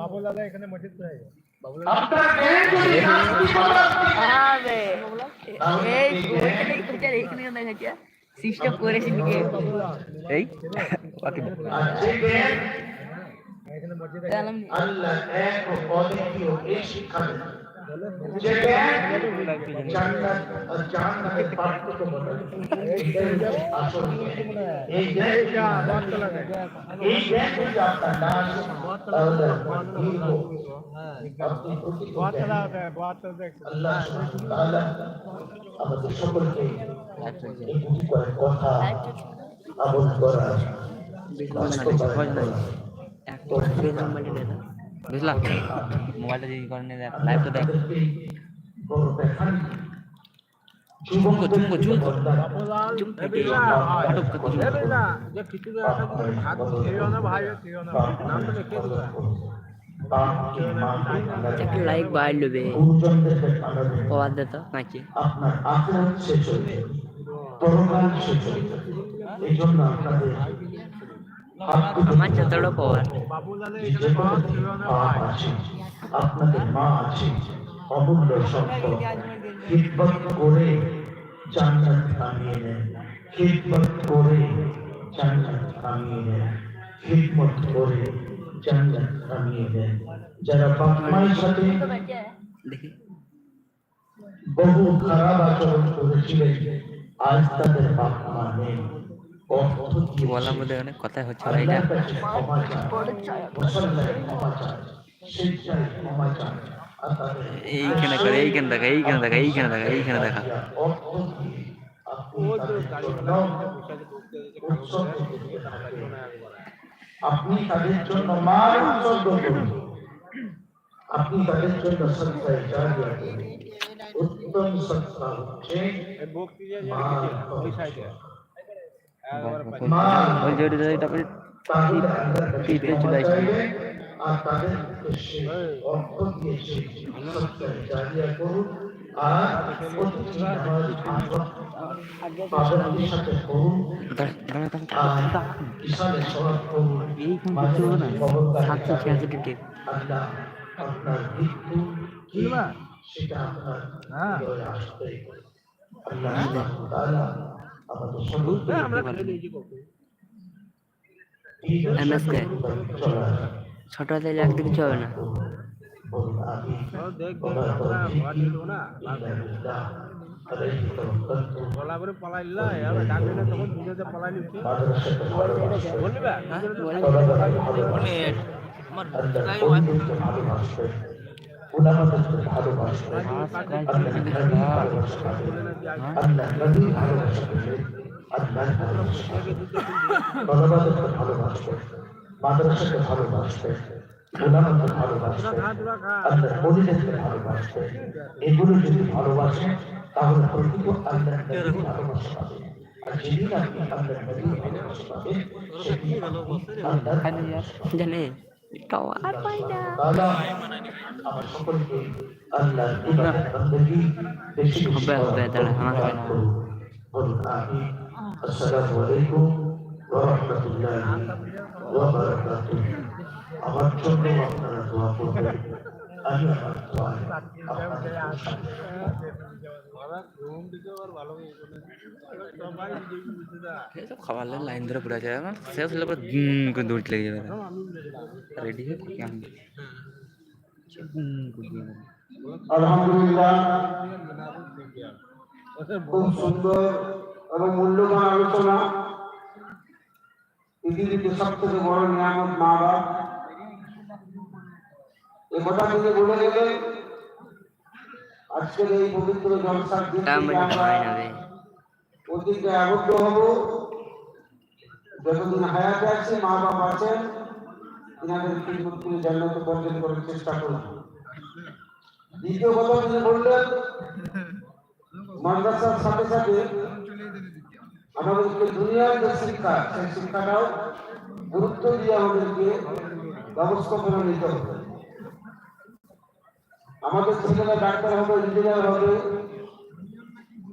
বাবুল দাদা এখানে মসজিদ কোথায়? সিস্টেম করেছে নাকি এই আর যে জ্ঞান এখানে মসজিদ আলম আল্লাহ এক ও অদ্বিতীয় এই শিক্ষা দেন যে জ্ঞান জান্নাত আর জাহান্নামের পার্থক্য বলে এইটাই হচ্ছে আসল জ্ঞান। এই জ্ঞান যদি আপনার এই জ্ঞান যদি আপনার না আসে তাহলে আপনার দীর্ঘ আপনি প্রকৃত জ্ঞান আল্লাহ সুবহানাহু ওয়া তাআলা আমাদের সকলকে এই দুটি কয়েক কথা আমল করার বাস্তবায়ন করার বুঝলা? মোবাইলটা যদি করে নে দেখ লাইভ তো দেখ। চুম্বক চুম্বক, চুম্বক। চুপ থেকে ফটো করতে যে কিছু হাত খেয়েও না ভাই খেয়েও না নাম তো লিখে দিবা একটা লাইক বাইর লবে। দে তো নাকি? আপনার আখরাত শেষ হয়েছে পরকাল শেষ হয়েছে এই জন্য আপনাদের আমার যতটা পাওয়ার বাবুল দাদা যে এখানে কোনো পাওয়ার খেয়েও না পাপ ভাই আছে আপনাদের মা আছে অমূল্য সম্পদ খিদমত করে জান্নাত কামিয়ে নেন খিদমত করে জান্নাত কামিয়ে নেন খিদমত করে জান্নাত কামিয়ে নেন যারা বাপ মায়ের সাথে দেখি বহু খারাপ আচরণ করেছিলেন আজ তাদের বাপ মা নেই অর্থ কি বলার মধ্যে অনেক কথা হচ্ছে ভাই এটা? তাদের এইখানে করে এইখানে দেখা এইখানে দেখা এইখানে দেখা এইখানে দেখা। আপনি তাদের জন্য মাল উৎসর্গ করুন। আপনি তাদের জন্য সত্যায় উত্তম সত্তা হচ্ছে মাল আপনার মৃত্যু কি সেটা আপনার হ্যাঁ। আল্লাহ ছোট হাতে লাগতে কিছু হবে না। করে পালাইলা এবার ডাকলে না তখন দুজনে পালাই লিখছে মাদ্রাসাতে ভালোবাসে বলবি বন্ধুকে ভালোবাসবে ভালোবাসবে আল্লাহ নবী ভালোবাসা পাবে আল্লাহ নবী ভালোবাসা পাবে আল্লাহ তলাবাদেরকে ভালোবাসবে মাদ্রাসাকে ভালোবাসবে উলামাকে ভালোবাসবে আল্লাহ বলিদেরকে ভালোবাসবে এগুলো যদি ভালোবাসে তাহলে প্রকৃত আল্লাহ নবী ভালোবাসা পাবে। জানে পাওয়ার পাই না তাআলা আমার সকলকে আল্লাহর ইবাদত বন্দেগী বেশি বেশি হবে, হবে, দাঁড়া, আমার করার হবে না। করুন। বলুন আমিন। আসসালামু আলাইকুম ওয়া রাহমাতুল্লাহি ওয়া বারাকাতুহু। আমার জন্য আপনারা দোয়া করবেন আমি আমার দোয়া আপনাদের সাথে ঘুম দিতে আবার ভালো হয়ে গেল সবাই বিজেপি বুঝতে দা এসব খাবার লাগে লাইন ধরে পড়ে যায় আমার শেষ হলে পরে গুম করে দৌড়তে লেগে যাবে রেডি হয়ে থাকি আমি গুম করে দিয়ে দেবে। আলহামদুলিল্লাহ খুব সুন্দর এবং মূল্যবান আলোচনা পৃথিবীতে সব থেকে বড় নিয়ামত মা বাপ এ কথা তিনি বলে গেলেন আজকের এই পবিত্র জলসার দিন তা থেকে মানে আমরা না রে। অতীতে আবদ্ধ হব। যতদিন হায়াতে আছে মা বাপ আছেন তিনাদের খিদমত জান্নাত অর্জন করার চেষ্টা করব। দ্বিতীয় কথা তিনি বললেন মাদ্রাসার সাথে সাথে আমাদেরকে দুনিয়ার যে শিক্ষা সেই শিক্ষাটাও গুরুত্ব দিয়ে আমাদেরকে ব্যবস্থাপনা নিতে হবে। আমাদের ছেলেরা ডাক্তার হবে ইঞ্জিনিয়ার হবে।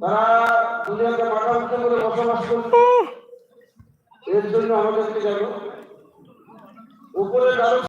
তারা দুনিয়াতে মাথা উঁচু করে বসবাস করবে এর জন্য আমাদেরকে যেন উপরে কারও